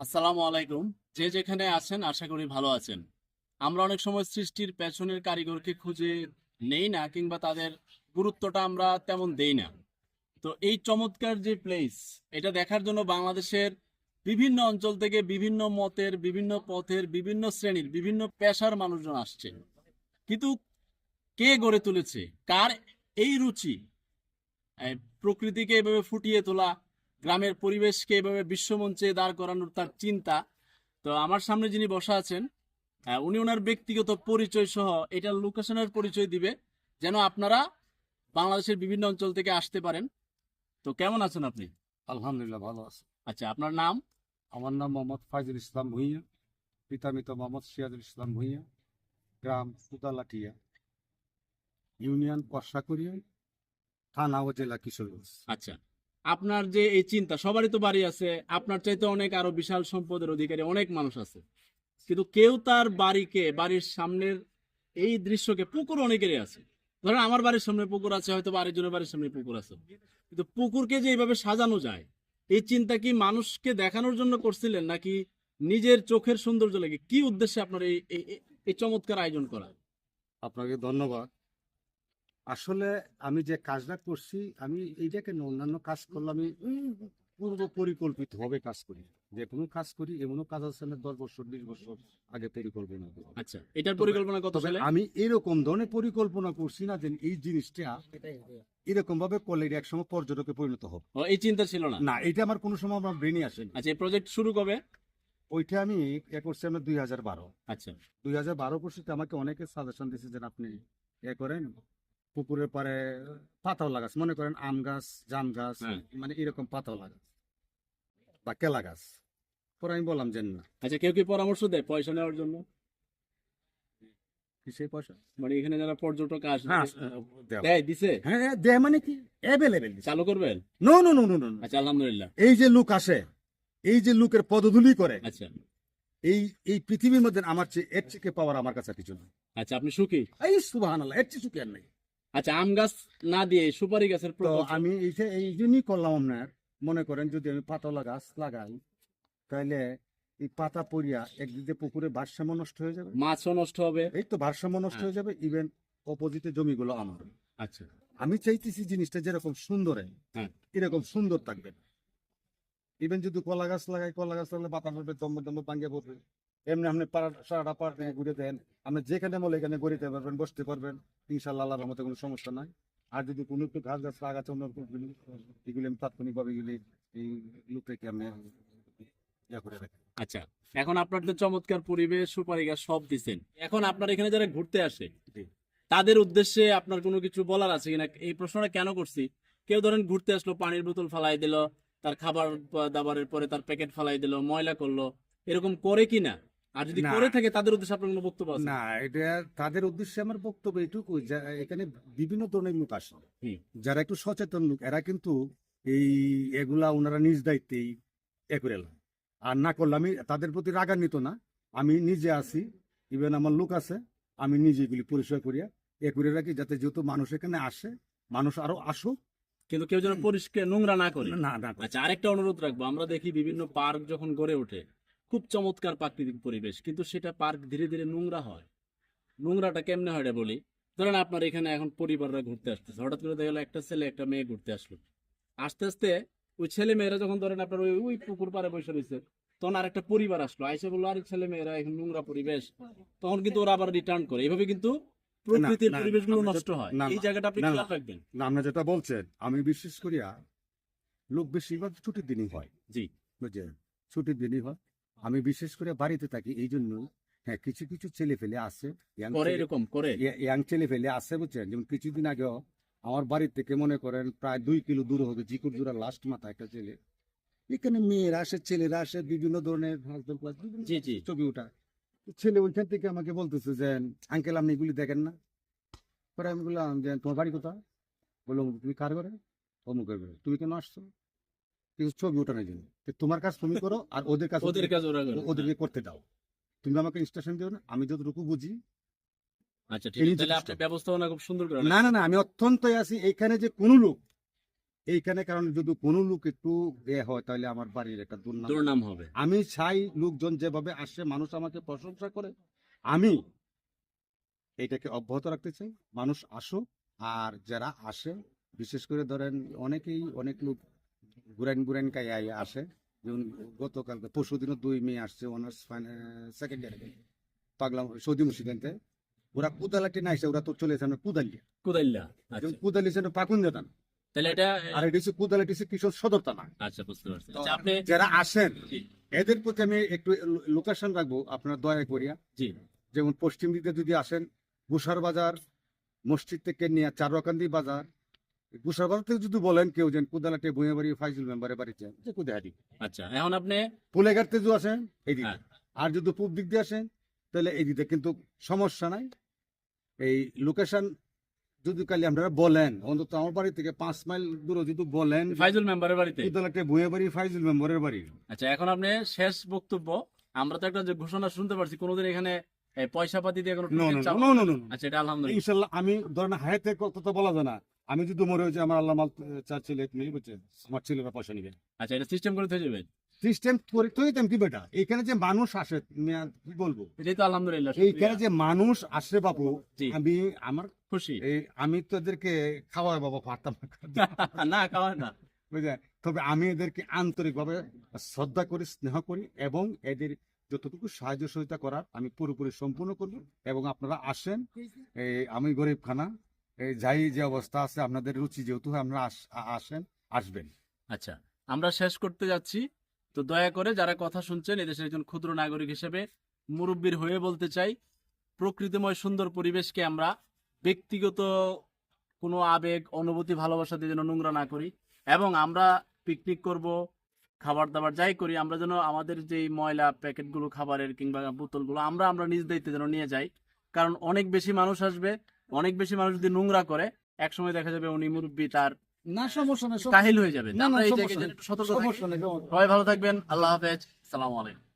আসসালামু আলাইকুম। যে যেখানে আছেন, আশা করি ভালো আছেন। আমরা অনেক সময় সৃষ্টির পেছনের কারিগরকে খুঁজে নেই না, কিংবা তাদের গুরুত্বটা আমরা তেমন দেই না। তো এই চমৎকার যে প্লেস এটা দেখার জন্য বাংলাদেশের বিভিন্ন অঞ্চল থেকে বিভিন্ন মতের, বিভিন্ন পথের, বিভিন্ন শ্রেণির, বিভিন্ন পেশার মানুষজন আসছে। কিন্তু কে গড়ে তুলেছে? কার এই রুচি? প্রকৃতিকে এভাবে ফুটিয়ে তোলা গ্রামের পরিবেশকে এভাবে বিশ্বমঞ্চে দাঁড় করানোর তার চিন্তা। তো আমার সামনে যিনি বসা আছেন উনি ওনার ব্যক্তিগত পরিচয় সহ এটা লোকেশনের পরিচয় দিবে যেন আপনারা বাংলাদেশের বিভিন্ন অঞ্চল থেকে আসতে পারেন। তো কেমন আছেন আপনি? আলহামদুলিল্লাহ ভালো আছে। আচ্ছা আপনার নাম? আমার নাম মোহাম্মদ ফাইজুল ইসলাম ভুঁইয়া পিতামিত মোহাম্মদ সিরাজুল ইসলাম ভুঁইয়া গ্রাম সুদালাটিয়া ইউনিয়ন কর্ষাকরিয়া থানা ও জেলা কিশোরগঞ্জ। আচ্ছা আপনার যে এই চিন্তা, সবারই তো বাড়ি আছে, আপনার চাইতে অনেক আরও বিশাল সম্পদের অধিকারী অনেক মানুষ আছে। কিন্তু কেউ তার বাড়িকে, বাড়ির সামনের এই দৃশ্যকে পুকুর অনেকেরই আছে। ধরেন আমার বাড়ির সামনে পুকুর আছে, হয়তো বা আরেকজনের বাড়ির সামনে পুকুর আছে। কিন্তু পুকুরকে যে এইভাবে সাজানো যায়, এই চিন্তা কি মানুষকে দেখানোর জন্য করছিলেন, নাকি নিজের চোখের সৌন্দর্য লাগে? কি উদ্দেশ্যে আপনার এই- এই চমৎকার আয়োজন করা? আপনাকে ধন্যবাদ। আসলে আমি যে কাজটা করছি আমি এইটাকে অন্যান্য কাজ করলে আমি পূর্ব পরিকল্পিত ভাবে কাজ করি। যে কোনো কাজ করি এমনও কাজ আছে না দশ বছর বিশ বছর আগে পরিকল্পনা আচ্ছা এটার পরিকল্পনা কত সালে? আমি এরকম ধরনের পরিকল্পনা করছি না যে এই জিনিসটা এরকম ভাবে করলে এটা একসময় পর্যটকে পরিণত হবে এই চিন্তা ছিল না? না এটা আমার কোনো সময় আমার ব্রেনে আসেনি আচ্ছা এই প্রজেক্ট শুরু কবে? ওইটা আমি এ করছি আমরা দুই হাজার বারো। আচ্ছা। দুই হাজার বারো পর্যন্ত আমাকে অনেকে সাজেশন দিয়েছে যে আপনি এ করেন। পুকুরের পারে পাতাও লাগাস। মনে করেন আম গাছ জাম গাছ হ্যাঁ। মানে এরকম পাতাও লাগাস বা কেলা গাছ। পরে আমি বললাম যে না। আচ্ছা কেউ কি পরামর্শ দেয় পয়সা নেওয়ার জন্য? কিসের পয়সা? মানে এখানে যারা পর্যটক আসে হ্যাঁ দেয় দিছে? হ্যাঁ হ্যাঁ, দেয় মানে কি? অ্যাভেলেবেল চালু করবেন? No no no no no আচ্ছা আলহামদুলিল্লাহ। এই যে লোক আসে এই যে লোকের পদধূলি করে আচ্ছা। এই এই পৃথিবীর মধ্যে আমার চেয়ে এর চেয়ে পাওয়ার আমার কাছে কিছু নেই। আচ্ছা আপনি সুখী? এই সুবাহান এর চেয়ে সুখী আর নেই। আচ্ছা আম গাছ না দিয়ে সুপারি গাছের তো আমি এই জন্যই করলাম আপনার মনে করেন যদি আমি পাতলা গাছ লাগাই তাহলে এই পাতা পড়িয়া একদিকে পুকুরে ভারসাম্য নষ্ট হয়ে যাবে? মাছও নষ্ট হবে। এই তো ভারসাম্য নষ্ট হ্যাঁ। হয়ে যাবে ইভেন অপোজিটে জমিগুলো আমার। আচ্ছা। আমি চাইতেছি জিনিসটা যেরকম সুন্দর হ্যাঁ। এরকম সুন্দর থাকবে। ইভেন যদি কলা গাছ লাগাই কলা গাছ লাগালে বাতাস হবে দম্ব দম্ব ভাঙ্গে পড়বে। এমনি আপনি পাড়া সারাটা পাড় থেকে ঘুরে দেন আপনি যেখানে বলে এখানে ঘুরিতে পারবেন বসতে পারবেন। ইনশাল্লাহ আল্লাহর মতো কোনো সমস্যা নাই। আর যদি কোনো একটু গাছ গাছ লাগাচ্ছে অন্য এগুলি আমি তাৎক্ষণিকভাবে এগুলি এই লোকটাকে আমি ইয়া করে রাখি। আচ্ছা এখন আপনার তো চমৎকার পরিবেশ সুপারি গাছ সব দিচ্ছেন এখন আপনার এখানে যারা ঘুরতে আসে তাদের উদ্দেশ্যে আপনার কোনো কিছু বলার আছে কিনা? এই প্রশ্নটা কেন করছি? কেউ ধরেন ঘুরতে আসলো পানির বোতল ফালাই দিল তার খাবার দাবারের পরে তার প্যাকেট ফালাই দিল ময়লা করল এরকম করে কিনা? আর যদি করে থাকে তাদের উদ্দেশ্যে আপনার কোনো বক্তব্য আছে? না এটা তাদের উদ্দেশ্যে আমার বক্তব্য এটুকু এখানে বিভিন্ন ধরনের লোক আসে। যারা একটু সচেতন লোক এরা কিন্তু এই এগুলা ওনারা নিজ দায়িত্বেই এ করে আর না করলে আমি তাদের প্রতি রাগান্বিত না। আমি নিজে আছি ইভেন আমার লোক আছে আমি নিজে এগুলি পরিচয় করিয়া এ করে রাখি যাতে যেহেতু মানুষ এখানে আসে মানুষ আরও আসুক। কিন্তু কেউ যেন পরিষ্কার নোংরা না করে। না না। আচ্ছা আরেকটা অনুরোধ রাখব। আমরা দেখি বিভিন্ন পার্ক যখন গড়ে ওঠে খুব চমৎকার প্রাকৃতিক পরিবেশ কিন্তু সেটা পার্ক ধীরে ধীরে নোংরা হয়। নোংরাটা কেমনে হয় বলি? ধরেন আপনার এখানে এখন পরিবাররা ঘুরতে আসতেছে। হঠাৎ করে দেখা গেলো একটা ছেলে একটা মেয়ে ঘুরতে আসলো। আস্তে আস্তে ওই ছেলে মেয়েরা যখন ধরেন আপনার ওই ওই পুকুর পাড়ে বসে রয়েছে তখন আর একটা পরিবার আসলো। আইসে বলল আরে ছেলে মেয়েরা এখন নোংরা পরিবেশ। তখন কিন্তু ওরা আবার রিটার্ন করে। এইভাবে কিন্তু প্রকৃতির পরিবেশগুলো নষ্ট হয়। এই জায়গাটা আপনি খেয়াল রাখবেন। না আপনি যেটা বলছেন আমি বিশেষ করিয়া লোক বেশিরভাগ ছুটির দিনই হয়। জি। ছুটির দিনই হয়। আমি বিশেষ করে বাড়িতে থাকি এই জন্য হ্যাঁ কিছু কিছু ছেলে ফেলে করে এরকম করে? ইয়াং ছেলে ফেলে আছে বুঝছেন? যেমন কিছুদিন আগেও আমার বাড়ি থেকে মনে করেন প্রায় দুই কিলো দূর হবে জিকুর দূরা লাস্ট মাথা একটা ছেলে। এখানে মেয়েরা আসে ছেলেরা আসে বিভিন্ন ধরনের ছবি ওঠা ছেলে ওইখান থেকে আমাকে বলতেছে যে আঙ্কেল আপনি এগুলি দেখেন না? পরে আমি বললাম যে তোমার বাড়ি কোথায়? বললাম তুমি কার করে অমুকের করে তুমি কেন আসছো? ছবি ওঠানোর জন্য। তোমার কাজ তুমি করো আর ওদের কাজ ওদের কাজ ওরা ওদেরকে করতে দাও। তুমি আমাকে ইনস্ট্রাকশন দিও না আমি যতটুকু বুঝি। আচ্ছা ঠিক আছে। তাহলে আপনি ব্যবস্থাপনা খুব সুন্দর করে না না না আমি অত্যন্ত আছি এখানে যে কোনো লোক এইখানে কারণ যদি কোনো লোক একটু এ হয় তাহলে আমার বাড়ির একটা দুর্নাম দুর্নাম হবে। আমি চাই লোকজন যেভাবে আসে মানুষ আমাকে প্রশংসা করে। আমি এইটাকে অব্যাহত রাখতে চাই। মানুষ আসুক আর যারা আসে বিশেষ করে ধরেন অনেকেই অনেক লোক গুরাইন গুরাইন কাই আসে। যেমন গতকালকে পরশু দিনও দুই মেয়ে আসছে অনার্স সেকেন্ড ইয়ারে পাগলাম সৌদি মুসিদেনতে ওরা কুদালাটি না এসে ওরা তো চলে এসে কুদালিয়া কুদাইল্লা আচ্ছা। যেমন কুদালি সেটা পাকুন যেতাম তাহলে এটা আর এটা হচ্ছে কুদালাটি হচ্ছে কিশোর সদর থানা আচ্ছা বুঝতে পারছি। আচ্ছা আপনি যারা আসেন এদের প্রতি আমি একটু লোকেশন রাখব আপনার দয়া করিয়া। জি। যেমন পশ্চিম দিকে যদি আসেন গুসার বাজার মসজিদ থেকে নিয়ে চারকান্দি বাজার গুসার বাজার থেকে যদি বলেন কেউ যেন কুদালাটে ভুঁয়াবাড়ি ফাইজুল যে আচ্ছা এখন আপনি ফুলেঘাট থেকে আসেন এই হ্যাঁ। আর যদি পূব দিক দিয়ে আসেন তাহলে কিন্তু সমস্যা নাই। এই লোকেশন যদি কালি আপনারা বলেন অন্তত আমার বাড়ি থেকে পাঁচ মাইল দূরে যদি বলেন ফাইজুল মেম্বারের বাড়িতে? কুদালাটে ভুঁয়াবাড়ি ফাইজুল মেম্বারের বাড়ি। আচ্ছা এখন আপনি শেষ বক্তব্য। আমরা তো একটা যে ঘোষণা শুনতে পারছি কোনোদিন এখানে পয়সা পাতি দিয়ে কোনো আচ্ছা এটা আলহামদুলিল্লাহ। ইনশাল্লাহ আমি ধরেন হায়াতে কথা বলা যায় না। আমি যদি মরে হয়েছে আমার আল্লাহ মাল চার ছেলে নেই বুঝছে আমার ছেলেরা পয়সা নিবে। আচ্ছা এটা সিস্টেম করে থেকে যাবেন? সিস্টেম করে তো এতাম কি বেটা? এখানে যে মানুষ আসে কি বলব? এটাই তো আলহামদুলিল্লাহ এইখানে যে মানুষ আসে বাবু আমি আমার খুশি। এই আমি তো এদেরকে খাওয়াই বাবা পারতাম না। না খাওয়া না। বুঝলেন? তবে আমি এদেরকে আন্তরিকভাবে শ্রদ্ধা করি স্নেহ করি এবং এদের যতটুকু সাহায্য সহযোগিতা করার আমি পুরোপুরি সম্পূর্ণ করব এবং আপনারা আসেন এই আমি গরিব খানা এই যাই যে অবস্থা আছে, আপনাদের রুচি যেহেতু, আপনারা আস- আসেন, আসবেন। আচ্ছা আমরা শেষ করতে যাচ্ছি। তো দয়া করে যারা কথা শুনছেন, এদেশের একজন ক্ষুদ্র নাগরিক হিসেবে মুরব্বীর হয়ে বলতে চাই, প্রকৃতিময় সুন্দর পরিবেশকে আমরা ব্যক্তিগত কোনো আবেগ, অনুভূতি, ভালোবাসা দিয়ে যেন নোংরা না করি। এবং আমরা পিকনিক করব খাবার দাবার যাই করি, আমরা যেন আমাদের যে ময়লা প্যাকেটগুলো, খাবারের কিংবা বোতলগুলো, আমরা আমরা নিজ দায়িত্বে যেন নিয়ে যাই। কারণ অনেক বেশি মানুষ আসবে অনেক বেশি মানুষ যদি নোংরা করে এক সময় দেখা যাবে উনি মুরব্বী তার না সমস্যা নেই কাহিল হয়ে যাবে না, এই জায়গায় সতর্ক সমস্যা নেই। সবাই ভালো থাকবেন। আল্লাহ হাফেজ। সালাম আলাইকুম।